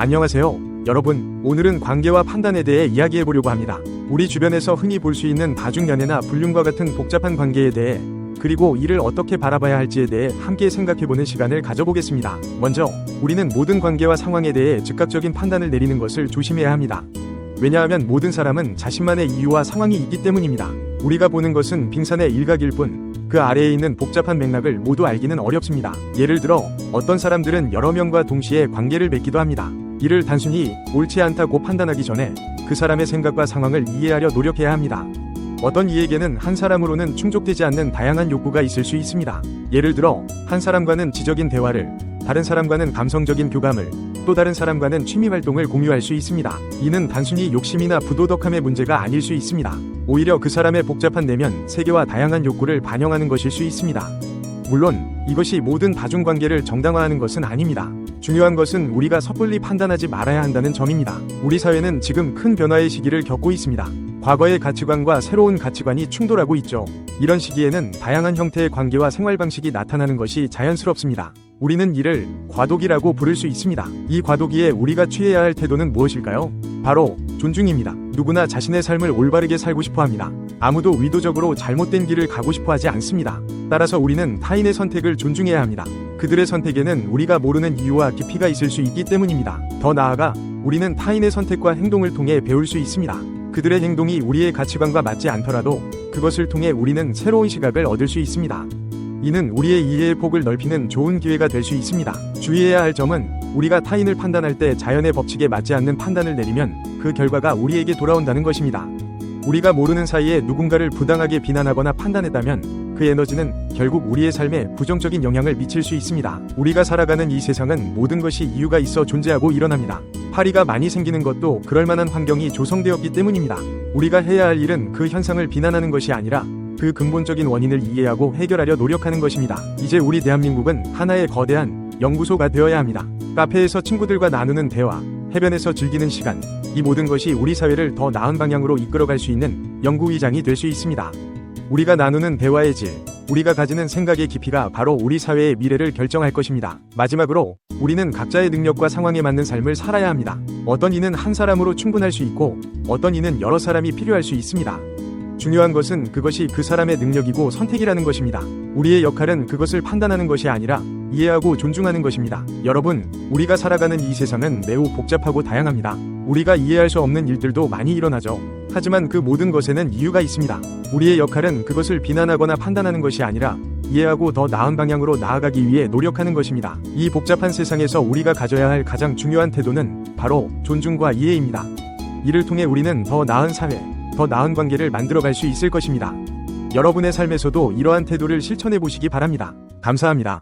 안녕하세요. 여러분, 오늘은 관계와 판단에 대해 이야기해 보려고 합니다. 우리 주변에서 흔히 볼 수 있는 다중 연애나 불륜과 같은 복잡한 관계에 대해 그리고 이를 어떻게 바라봐야 할지에 대해 함께 생각해보는 시간을 가져보겠습니다. 먼저, 우리는 모든 관계와 상황에 대해 즉각적인 판단을 내리는 것을 조심해야 합니다. 왜냐하면 모든 사람은 자신만의 이유와 상황이 있기 때문입니다. 우리가 보는 것은 빙산의 일각일 뿐, 그 아래에 있는 복잡한 맥락을 모두 알기는 어렵습니다. 예를 들어, 어떤 사람들은 여러 명과 동시에 관계를 맺기도 합니다. 이를 단순히 옳지 않다고 판단하기 전에 그 사람의 생각과 상황을 이해하려 노력해야 합니다. 어떤 이에게는 한 사람으로는 충족되지 않는 다양한 욕구가 있을 수 있습니다. 예를 들어, 한 사람과는 지적인 대화를, 다른 사람과는 감성적인 교감을, 또 다른 사람과는 취미 활동을 공유할 수 있습니다. 이는 단순히 욕심이나 부도덕함의 문제가 아닐 수 있습니다. 오히려 그 사람의 복잡한 내면, 세계와 다양한 욕구를 반영하는 것일 수 있습니다. 물론 이것이 모든 다중 관계를 정당화하는 것은 아닙니다. 중요한 것은 우리가 섣불리 판단하지 말아야 한다는 점입니다. 우리 사회는 지금 큰 변화의 시기를 겪고 있습니다. 과거의 가치관과 새로운 가치관이 충돌하고 있죠. 이런 시기에는 다양한 형태의 관계와 생활 방식이 나타나는 것이 자연스럽습니다. 우리는 이를 과도기라고 부를 수 있습니다. 이 과도기에 우리가 취해야 할 태도는 무엇일까요? 바로 존중입니다. 누구나 자신의 삶을 올바르게 살고 싶어 합니다. 아무도 의도적으로 잘못된 길을 가고 싶어 하지 않습니다. 따라서 우리는 타인의 선택을 존중해야 합니다. 그들의 선택에는 우리가 모르는 이유와 깊이가 있을 수 있기 때문입니다. 더 나아가 우리는 타인의 선택과 행동을 통해 배울 수 있습니다. 그들의 행동이 우리의 가치관과 맞지 않더라도 그것을 통해 우리는 새로운 시각을 얻을 수 있습니다. 이는 우리의 이해의 폭을 넓히는 좋은 기회가 될 수 있습니다. 주의해야 할 점은 우리가 타인을 판단할 때 자연의 법칙에 맞지 않는 판단을 내리면 그 결과가 우리에게 돌아온다는 것입니다. 우리가 모르는 사이에 누군가를 부당하게 비난하거나 판단했다면 그 에너지는 결국 우리의 삶에 부정적인 영향을 미칠 수 있습니다. 우리가 살아가는 이 세상은 모든 것이 이유가 있어 존재하고 일어납니다. 파리가 많이 생기는 것도 그럴 만한 환경이 조성되었기 때문입니다. 우리가 해야 할 일은 그 현상을 비난하는 것이 아니라 그 근본적인 원인을 이해하고 해결하려 노력하는 것입니다. 이제 우리 대한민국은 하나의 거대한 연구소가 되어야 합니다. 카페에서 친구들과 나누는 대화, 해변에서 즐기는 시간, 이 모든 것이 우리 사회를 더 나은 방향으로 이끌어갈 수 있는 연구위장이 될 수 있습니다. 우리가 나누는 대화의 질, 우리가 가지는 생각의 깊이가 바로 우리 사회의 미래를 결정할 것입니다. 마지막으로, 우리는 각자의 능력과 상황에 맞는 삶을 살아야 합니다. 어떤 이는 한 사람으로 충분할 수 있고, 어떤 이는 여러 사람이 필요할 수 있습니다. 중요한 것은 그것이 그 사람의 능력이고 선택이라는 것입니다. 우리의 역할은 그것을 판단하는 것이 아니라 이해하고 존중하는 것입니다. 여러분, 우리가 살아가는 이 세상은 매우 복잡하고 다양합니다. 우리가 이해할 수 없는 일들도 많이 일어나죠. 하지만 그 모든 것에는 이유가 있습니다. 우리의 역할은 그것을 비난하거나 판단하는 것이 아니라 이해하고 더 나은 방향으로 나아가기 위해 노력하는 것입니다. 이 복잡한 세상에서 우리가 가져야 할 가장 중요한 태도는 바로 존중과 이해입니다. 이를 통해 우리는 더 나은 사회, 더 나은 관계를 만들어갈 수 있을 것입니다. 여러분의 삶에서도 이러한 태도를 실천해 보시기 바랍니다. 감사합니다.